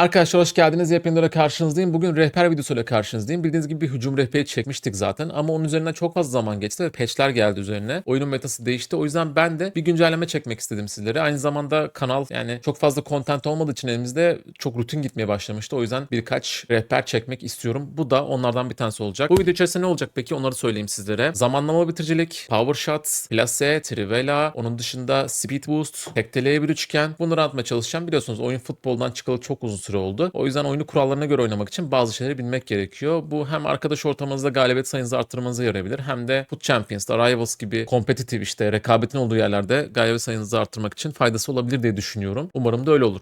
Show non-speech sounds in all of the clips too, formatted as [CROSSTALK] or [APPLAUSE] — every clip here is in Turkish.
Arkadaşlar hoş geldiniz. Yepyeni karşınızdayım. Bugün rehber videosuyla karşınızdayım. Bildiğiniz gibi bir hücum rehberi çekmiştik zaten ama onun üzerinden çok fazla zaman geçti ve patchler geldi üzerine. Oyunun metası değişti. O yüzden ben de bir güncelleme çekmek istedim sizlere. Aynı zamanda kanal yani çok fazla content olmadığı için elimizde çok rutin gitmeye başlamıştı. O yüzden birkaç rehber çekmek istiyorum. Bu da onlardan bir tanesi olacak. Bu video içerisinde ne olacak peki onları söyleyeyim sizlere. Zamanlama bitiricilik, power shot, plase, trivela, onun dışında speed boost, tekteleye bir üçgen. Bunları anlatmaya çalışacağım. Biliyorsunuz oyun futboldan çıkalı çok uzun süre oldu. O yüzden oyunu kurallarına göre oynamak için bazı şeyleri bilmek gerekiyor. Bu hem arkadaş ortamınızda galibiyet sayınızı arttırmanıza yarayabilir hem de Foot Champions'da, Rivals gibi kompetitif işte rekabetin olduğu yerlerde galibiyet sayınızı arttırmak için faydası olabilir diye düşünüyorum. Umarım da öyle olur.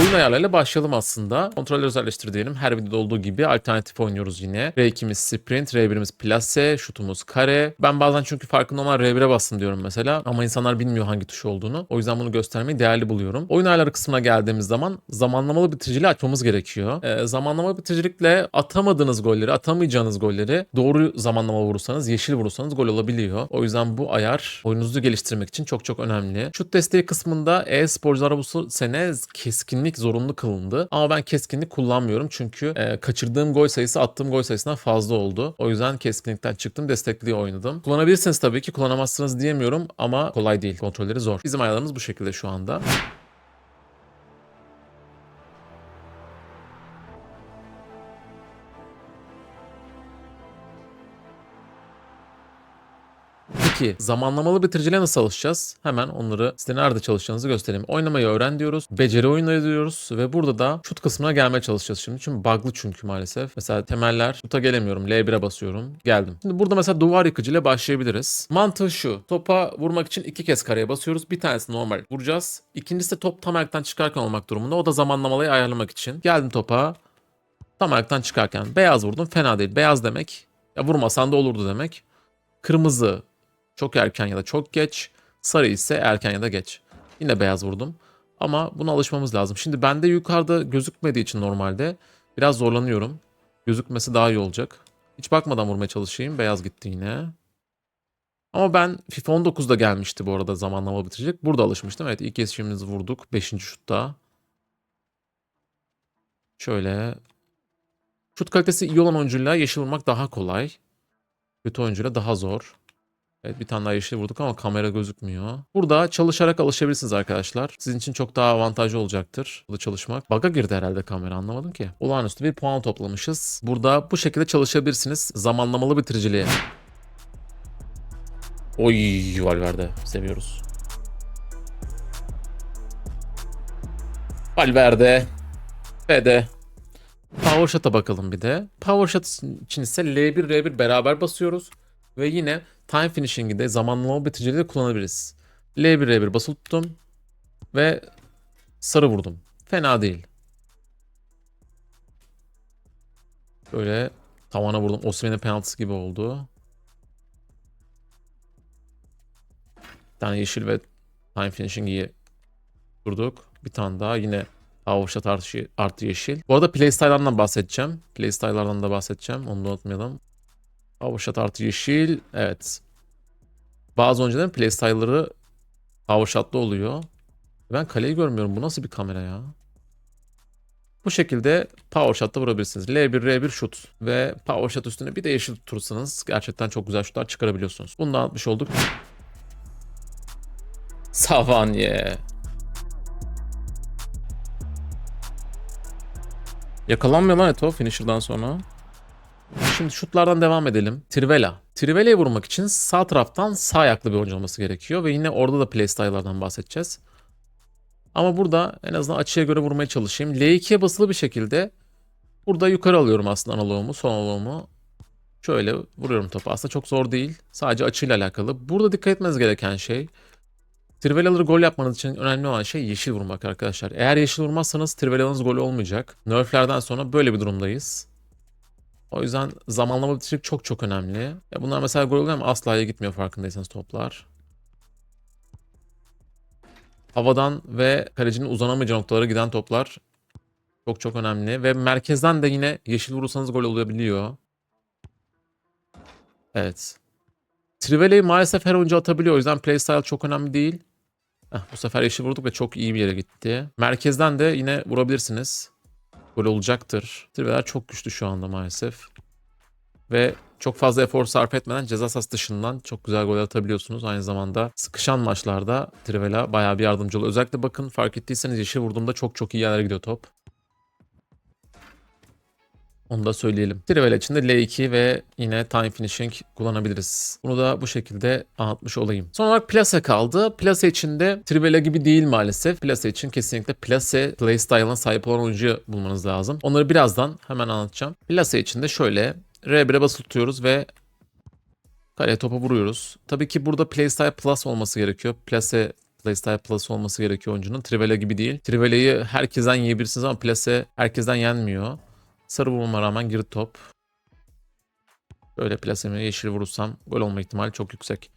Oyun ayarlarıyla başlayalım aslında. Kontroller özelleştir diyelim. Her videoda olduğu gibi alternatif oynuyoruz yine. R2'miz sprint, R1'imiz plase, şutumuz kare. Ben bazen çünkü farkında olmadan R1'e bastım diyorum mesela. Ama insanlar bilmiyor hangi tuş olduğunu. O yüzden bunu göstermeyi değerli buluyorum. Oyun ayarları kısmına geldiğimiz zaman zamanlamalı bitiriciliği açmamız gerekiyor. Ee, zamanlamalı bitiricilikle atamadığınız golleri, atamayacağınız golleri doğru zamanlama vurursanız, yeşil vurursanız gol olabiliyor. O yüzden bu ayar oyununuzu geliştirmek için çok çok önemli. Şut desteği kısmında e-sporculara bu sene keskinlik zorunlu kılındı. Ama ben keskinlik kullanmıyorum çünkü e, kaçırdığım gol sayısı attığım gol sayısından fazla oldu. O yüzden keskinlikten çıktım, destekli oynadım. Kullanabilirsiniz tabii ki, kullanamazsınız diyemiyorum ama kolay değil. Kontrolleri zor. Bizim ayarlarımız bu şekilde şu anda. Peki zamanlamalı bitiriciliğe nasıl alışacağız? Hemen onları size nerede çalışacağınızı göstereyim. Oynamayı öğren diyoruz. Beceri oyunları diyoruz. Ve burada da şut kısmına gelmeye çalışacağız şimdi. Çünkü bug'lı çünkü maalesef. Mesela temeller şuta gelemiyorum. L1'e basıyorum. Geldim. Şimdi burada mesela duvar yıkıcı ile başlayabiliriz. Mantığı şu. Topa vurmak için iki kez kareye basıyoruz. Bir tanesi normal vuracağız. İkincisi de top tam ayaktan çıkarken olmak durumunda. O da zamanlamayı ayarlamak için. Geldim topa. Tam ayaktan çıkarken. Beyaz vurdum. Fena değil. Beyaz demek. Ya vurmasan da olurdu demek. Kırmızı çok erken ya da çok geç. Sarı ise erken ya da geç. Yine beyaz vurdum. Ama buna alışmamız lazım. Şimdi bende yukarıda gözükmediği için normalde biraz zorlanıyorum. Gözükmesi daha iyi olacak. Hiç bakmadan vurmaya çalışayım. Beyaz gitti yine. Ama ben FIFA 19'da gelmişti bu arada zamanlama bitirecek. Burada alışmıştım. Evet ilk geçişimizi vurduk. 5. şutta. Şöyle. Şut kalitesi iyi olan oyuncuyla yeşil vurmak daha kolay. Kötü oyuncuyla daha zor. Evet bir tane daha yeşil vurduk ama kamera gözükmüyor. Burada çalışarak alışabilirsiniz arkadaşlar. Sizin için çok daha avantajlı olacaktır burada çalışmak. Bug'a girdi herhalde kamera anlamadım ki. Olağanüstü bir puan toplamışız. Burada bu şekilde çalışabilirsiniz. Zamanlamalı bitiriciliğe. Oy Valverde seviyoruz. Valverde. Fede. Power Shot'a bakalım bir de. Power Shot için ise L1 R1 beraber basıyoruz. Ve yine time finishing'i de zamanlama bitiriciliği de kullanabiliriz. L1 R1 basılı tuttum. Ve sarı vurdum. Fena değil. Böyle tavana vurdum. Osimhen'in penaltısı gibi oldu. Bir tane yeşil ve time finishing'i durduk. Bir tane daha yine shot artı, artı yeşil. Bu arada playstyle'lardan bahsedeceğim. Playstyle'lardan da bahsedeceğim. Onu da unutmayalım. Power shot artı yeşil. Evet. Bazı oyuncuların playstyle'ları power shot'lı oluyor. Ben kaleyi görmüyorum. Bu nasıl bir kamera ya? Bu şekilde power shot'ta vurabilirsiniz. L1, R1 şut ve power shot üstüne bir de yeşil tutursanız gerçekten çok güzel şutlar çıkarabiliyorsunuz. Bunu da atmış olduk. Savanye. Yakalanmıyor lan Eto finisher'dan sonra. Şimdi şutlardan devam edelim. Trivela. Trivela'yı vurmak için sağ taraftan sağ ayaklı bir oyuncu olması gerekiyor. Ve yine orada da playstyle'lardan bahsedeceğiz. Ama burada en azından açıya göre vurmaya çalışayım. L2'ye basılı bir şekilde burada yukarı alıyorum aslında analoğumu, son analoğumu. Şöyle vuruyorum topu. Aslında çok zor değil. Sadece açıyla alakalı. Burada dikkat etmeniz gereken şey Trivelaları gol yapmanız için önemli olan şey yeşil vurmak arkadaşlar. Eğer yeşil vurmazsanız Trivelanız gol olmayacak. Nerflerden sonra böyle bir durumdayız. O yüzden zamanlama bitişik çok çok önemli. Ya bunlar mesela gol oluyor ama asla gitmiyor farkındaysanız toplar. Havadan ve kalecinin uzanamayacağı noktalara giden toplar çok çok önemli. Ve merkezden de yine yeşil vurursanız gol olabiliyor. Evet. Trivela'yı maalesef her oyuncu atabiliyor. O yüzden playstyle çok önemli değil. Heh, bu sefer yeşil vurduk ve çok iyi bir yere gitti. Merkezden de yine vurabilirsiniz. Gol olacaktır. Triveler çok güçlü şu anda maalesef. Ve çok fazla efor sarf etmeden ceza sahası dışından çok güzel gol atabiliyorsunuz. Aynı zamanda sıkışan maçlarda Trivela bayağı bir yardımcı oluyor. Özellikle bakın fark ettiyseniz yeşil vurduğumda çok çok iyi yerlere gidiyor top. Onu da söyleyelim. Trivela için de L2 ve yine Time Finishing kullanabiliriz. Bunu da bu şekilde anlatmış olayım. Son olarak Plase kaldı. Plase için de Trivela gibi değil maalesef. Plase için kesinlikle Plase playstyle'ına sahip olan oyuncu bulmanız lazım. Onları birazdan hemen anlatacağım. Plase için de şöyle R1'e basılı ve kaleye topa vuruyoruz. Tabii ki burada Playstyle Plus olması gerekiyor. Plase Playstyle Plus olması gerekiyor oyuncunun. Trivela gibi değil. Trivela'yı herkesten yiyebilirsiniz ama Plase herkesten yenmiyor. Sarı vurmama rağmen girdi top. Böyle plaseme yeşil vurursam gol olma ihtimali çok yüksek.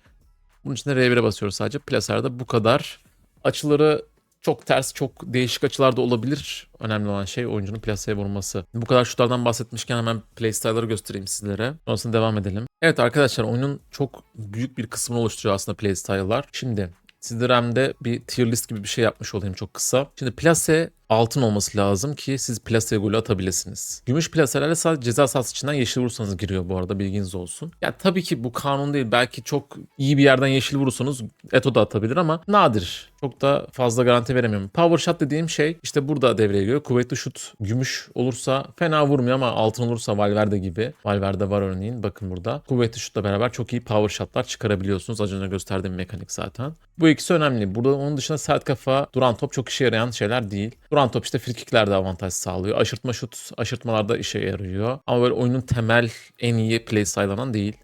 Bunun için de R1'e basıyoruz sadece. Plaserde bu kadar. Açıları çok ters, çok değişik açılarda olabilir. Önemli olan şey oyuncunun plaseye vurması. Bu kadar şutlardan bahsetmişken hemen playstyle'ları göstereyim sizlere. Sonrasında devam edelim. Evet arkadaşlar oyunun çok büyük bir kısmını oluşturuyor aslında playstyle'lar. Şimdi Sizde RAM'de bir tier list gibi bir şey yapmış olayım çok kısa. Şimdi plase altın olması lazım ki siz plaseye golü atabilirsiniz. Gümüş plaselerle ceza sahası içinden yeşil vurursanız giriyor bu arada bilginiz olsun. Ya tabii ki bu kanun değil. Belki çok iyi bir yerden yeşil vurursanız Eto da atabilir ama nadir. Çok da fazla garanti veremiyorum. Power shot dediğim şey işte burada devreye giriyor. Kuvvetli şut gümüş olursa fena vurmuyor ama altın olursa Valverde gibi. Valverde var örneğin bakın burada. Kuvvetli şutla beraber çok iyi power shotlar çıkarabiliyorsunuz. Az önce gösterdiğim mekanik zaten. Bu ikisi önemli. Burada onun dışında sert kafa, duran top çok işe yarayan şeyler değil. Duran top işte frikiklerde avantaj sağlıyor. Aşırtma şut, aşırtmalarda işe yarıyor. Ama böyle oyunun temel en iyi play style'lanan değil.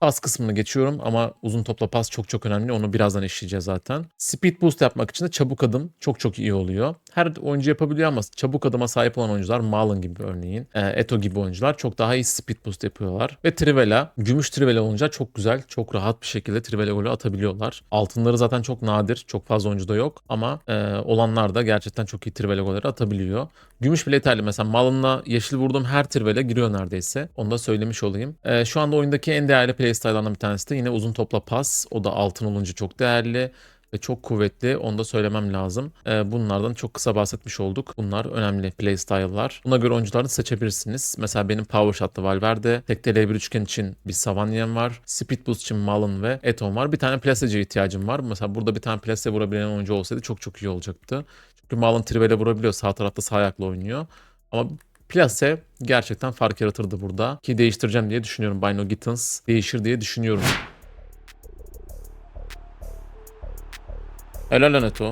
Pas kısmını geçiyorum ama uzun topla pas çok çok önemli. Onu birazdan işleyeceğiz zaten. Speed boost yapmak için de çabuk adım çok çok iyi oluyor. Her oyuncu yapabiliyor ama çabuk adıma sahip olan oyuncular Malin gibi örneğin, e, Eto gibi oyuncular çok daha iyi speed boost yapıyorlar. Ve Trivela, gümüş Trivela olunca çok güzel, çok rahat bir şekilde Trivela golü atabiliyorlar. Altınları zaten çok nadir, çok fazla oyuncuda yok ama e, olanlar da gerçekten çok iyi Trivela golleri atabiliyor. Gümüş bile yeterli. Mesela Malin'la yeşil vurduğum her Trivela giriyor neredeyse. Onu da söylemiş olayım. E, şu anda oyundaki en değerli playstyle'lardan bir tanesi de yine uzun topla pas. O da altın olunca çok değerli ve çok kuvvetli. Onu da söylemem lazım. Ee, bunlardan çok kısa bahsetmiş olduk. Bunlar önemli playstyle'lar. Buna göre oyuncuları seçebilirsiniz. Mesela benim Power Shot'lı Valverde. Tekte L1 üçgen için bir Savanian var. Speed Boost için Malin ve Eton var. Bir tane plasece ihtiyacım var. Mesela burada bir tane plase vurabilen oyuncu olsaydı çok çok iyi olacaktı. Çünkü Malin Trivela vurabiliyor. Sağ tarafta sağ ayakla oynuyor. Ama Plase gerçekten fark yaratırdı burada. Ki değiştireceğim diye düşünüyorum. Bino Gittins değişir diye düşünüyorum. Helal lan Eto.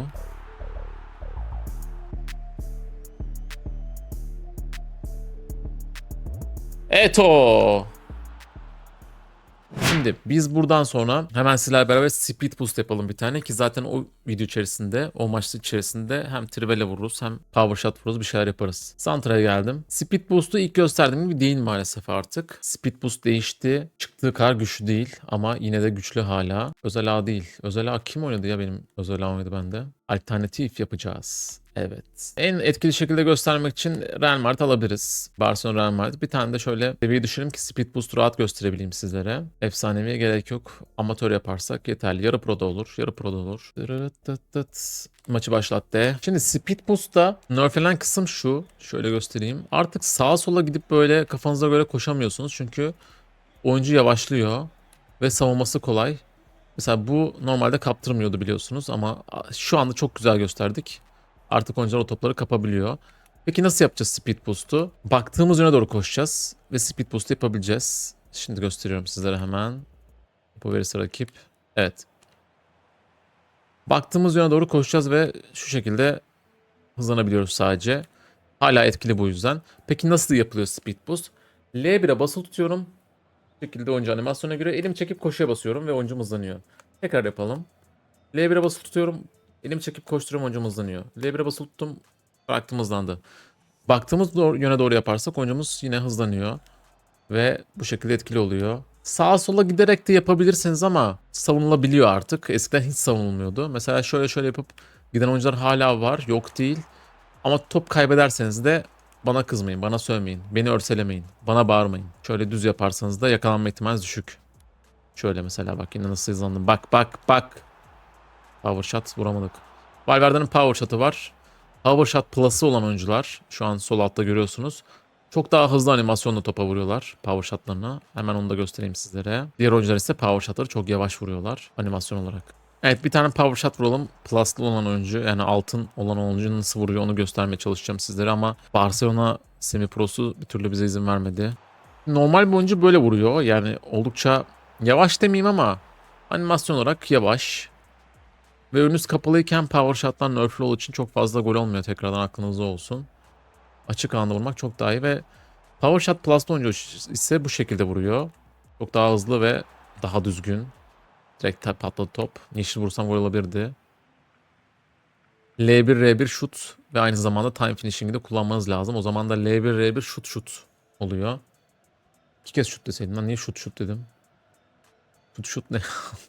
Eto. Şimdi biz buradan sonra hemen sizlerle beraber speed boost yapalım bir tane ki zaten o video içerisinde, o maçlı içerisinde hem trivela vururuz hem power shot vururuz bir şeyler yaparız. Santra'ya geldim. Speed boost'u ilk gösterdiğim gibi değil maalesef artık. Speed boost değişti. Çıktığı kadar güçlü değil ama yine de güçlü hala. Özel ağ değil. Özel ağ kim oynadı ya benim özel ağ oynadı bende? Alternatif yapacağız. Evet. En etkili şekilde göstermek için Real Madrid alabiliriz. Barcelona Real Madrid. Bir tane de şöyle seviye düşürelim ki Speed Boost rahat gösterebileyim sizlere. Efsaneviye gerek yok. Amatör yaparsak yeterli. Yarı pro da olur. Yarı pro da olur. Dırıtıtıt. Maçı başlattı. Şimdi Speed Boost'ta nerflenen kısım şu. Şöyle göstereyim. Artık sağa sola gidip böyle kafanıza göre koşamıyorsunuz. Çünkü oyuncu yavaşlıyor. Ve savunması kolay. Mesela bu normalde kaptırmıyordu biliyorsunuz ama şu anda çok güzel gösterdik. Artık oyuncular o topları kapabiliyor. Peki nasıl yapacağız speed boost'u? Baktığımız yöne doğru koşacağız ve speed boost yapabileceğiz. Şimdi gösteriyorum sizlere hemen. Bu verirse rakip. Evet. Baktığımız yöne doğru koşacağız ve şu şekilde hızlanabiliyoruz sadece. Hala etkili bu yüzden. Peki nasıl yapılıyor speed boost? L1'e basılı tutuyorum. Şekilde oyuncu animasyona göre elim çekip koşuya basıyorum ve oyuncum hızlanıyor. Tekrar yapalım. L1'e basılı tutuyorum. Elim çekip koşturuyorum oyuncum hızlanıyor. L1'e basılı tuttum. Bıraktım hızlandı. Baktığımız doğru, yöne doğru yaparsak oyuncumuz yine hızlanıyor. Ve bu şekilde etkili oluyor. Sağa sola giderek de yapabilirsiniz ama savunulabiliyor artık. Eskiden hiç savunulmuyordu. Mesela şöyle şöyle yapıp giden oyuncular hala var. Yok değil. Ama top kaybederseniz de bana kızmayın, bana sövmeyin. Beni örselemeyin. Bana bağırmayın. Şöyle düz yaparsanız da yakalanma ihtimaliniz düşük. Şöyle mesela bak yine nasıl hızlandım. Bak bak bak. Power shot vuramadık. Valverde'nin power shot'ı var. Power shot plus'ı olan oyuncular şu an sol altta görüyorsunuz. Çok daha hızlı animasyonla topa vuruyorlar power shot'larına. Hemen onu da göstereyim sizlere. Diğer oyuncular ise power shot'ları çok yavaş vuruyorlar animasyon olarak. Evet bir tane power shot vuralım. Plus'lı olan oyuncu yani altın olan oyuncu nasıl vuruyor onu göstermeye çalışacağım sizlere ama Barcelona semi prosu bir türlü bize izin vermedi. Normal bir oyuncu böyle vuruyor. Yani oldukça yavaş demeyeyim ama animasyon olarak yavaş. Ve önünüz kapalıyken power shot'lar nerf'lü olduğu için çok fazla gol olmuyor. Tekrardan aklınızda olsun. Açık alanda vurmak çok daha iyi ve power shot plus'lı oyuncu ise bu şekilde vuruyor. Çok daha hızlı ve daha düzgün. Direkt patladı top. Yeşil vursam gol olabilirdi. L1 R1 şut ve aynı zamanda time finishing'i de kullanmanız lazım. O zaman da L1 R1 şut şut oluyor. İki kez şut deseydim lan niye şut şut dedim. Şut şut ne?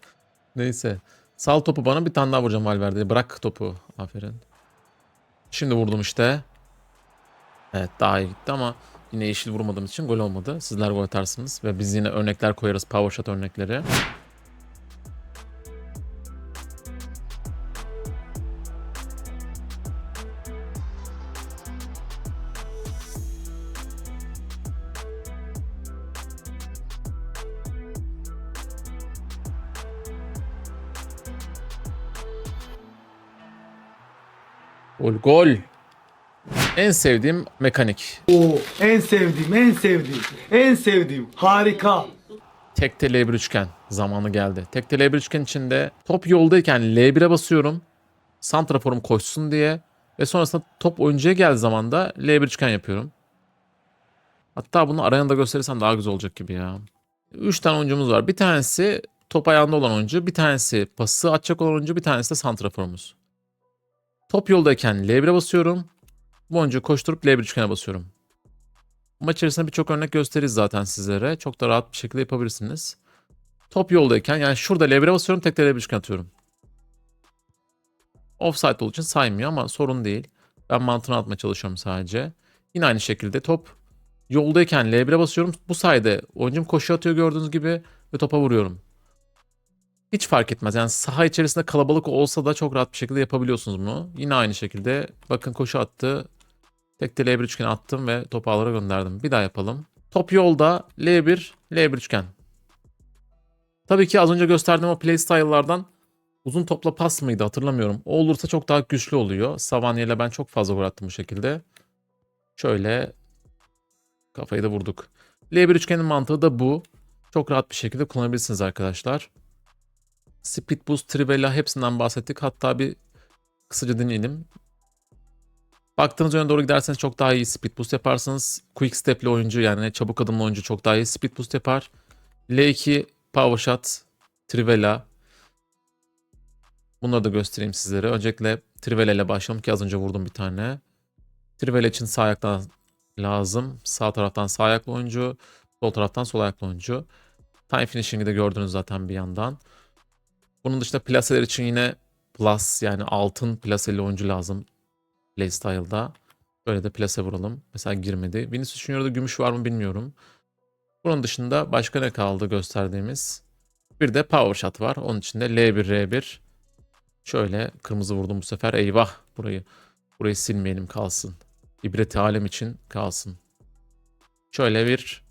[LAUGHS] Neyse. Sal topu bana bir tane daha vuracağım Valverde'ye. Bırak topu. Aferin. Şimdi vurdum işte. Evet daha iyi gitti ama yine yeşil vurmadığım için gol olmadı. Sizler gol atarsınız ve biz yine örnekler koyarız. Power shot örnekleri. Gol gol. En sevdiğim mekanik. Oo, en sevdiğim, en sevdiğim, en sevdiğim. Harika. Tekte L1 üçgen zamanı geldi. Tekte L1 üçgen içinde top yoldayken L1'e basıyorum. Santraforum koşsun diye. Ve sonrasında top oyuncuya geldiği zaman da L1 üçgen yapıyorum. Hatta bunu arayana da gösterirsem daha güzel olacak gibi ya. 3 tane oyuncumuz var. Bir tanesi top ayağında olan oyuncu. Bir tanesi pası atacak olan oyuncu. Bir tanesi de santraforumuz. Top yoldayken L1'e basıyorum. Bu oyuncuyu koşturup L1 üçgene basıyorum. Maç içerisinde birçok örnek gösteririz zaten sizlere. Çok da rahat bir şekilde yapabilirsiniz. Top yoldayken yani şurada L1'e basıyorum tek de L1 üçgen atıyorum. Offside olduğu için saymıyor ama sorun değil. Ben mantığını atmaya çalışıyorum sadece. Yine aynı şekilde top yoldayken L1'e basıyorum. Bu sayede oyuncum koşu atıyor gördüğünüz gibi ve topa vuruyorum. Hiç fark etmez. Yani saha içerisinde kalabalık olsa da çok rahat bir şekilde yapabiliyorsunuz bunu. Yine aynı şekilde bakın koşu attı. Tek de L1 üçgen attım ve topu ağlara gönderdim. Bir daha yapalım. Top yolda L1, L1 üçgen. Tabii ki az önce gösterdiğim o playstyle'lardan uzun topla pas mıydı hatırlamıyorum. O olursa çok daha güçlü oluyor. Savaniye ile ben çok fazla gol attım bu şekilde. Şöyle kafayı da vurduk. L1 üçgenin mantığı da bu. Çok rahat bir şekilde kullanabilirsiniz arkadaşlar. Speed Boost, Trivela hepsinden bahsettik. Hatta bir kısaca dinleyelim. Baktığınız yöne doğru giderseniz çok daha iyi speed boost yaparsınız. Quick step'li oyuncu yani çabuk adımlı oyuncu çok daha iyi speed boost yapar. L2 power shot, Trivela. Bunları da göstereyim sizlere. Öncelikle Trivela ile başlayalım ki az önce vurdum bir tane. Trivela için sağ ayaktan lazım. Sağ taraftan sağ ayaklı oyuncu. Sol taraftan sol ayaklı oyuncu. Time finishing'i de gördünüz zaten bir yandan. Bunun dışında plaseler için yine plus yani altın plaseli oyuncu lazım. Playstyle'da. Böyle de plase vuralım. Mesela girmedi. Vinicius Junior'da gümüş var mı bilmiyorum. Bunun dışında başka ne kaldı gösterdiğimiz? Bir de power shot var. Onun içinde L1 R1. Şöyle kırmızı vurdum bu sefer. Eyvah burayı. Burayı silmeyelim kalsın. İbreti alem için kalsın. Şöyle bir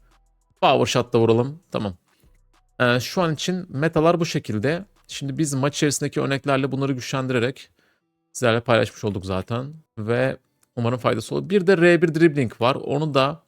power shot da vuralım. Tamam. Ee, şu an için metalar bu şekilde. Şimdi biz maç içerisindeki örneklerle bunları güçlendirerek sizlerle paylaşmış olduk zaten. Ve umarım faydası olur. Bir de R1 dribbling var. Onu da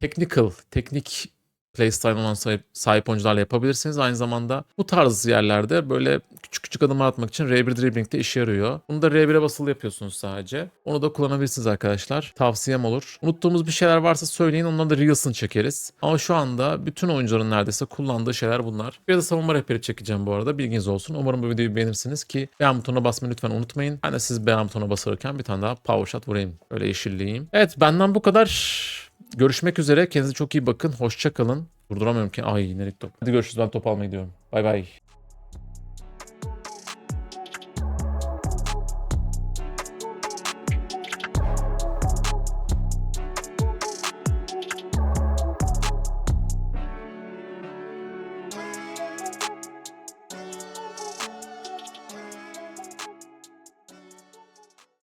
technical, teknik playstyle olan sahip, sahip oyuncularla yapabilirsiniz. Aynı zamanda bu tarz yerlerde böyle küçük küçük adımlar atmak için R1 dribbling de işe yarıyor. Bunu da R1'e basılı yapıyorsunuz sadece. Onu da kullanabilirsiniz arkadaşlar. Tavsiyem olur. Unuttuğumuz bir şeyler varsa söyleyin. Ondan da Reels'ını çekeriz. Ama şu anda bütün oyuncuların neredeyse kullandığı şeyler bunlar. Bir de savunma rehberi çekeceğim bu arada. Bilginiz olsun. Umarım bu videoyu beğenirsiniz ki beğen butonuna basmayı lütfen unutmayın. Ben de siz beğen butonuna basarken bir tane daha power shot vurayım. Öyle yeşilleyeyim. Evet benden bu kadar. Görüşmek üzere. Kendinize çok iyi bakın. Hoşça kalın. Durduramıyorum ki. Ay nereye top. Hadi görüşürüz. Ben top almaya gidiyorum. Bay bay.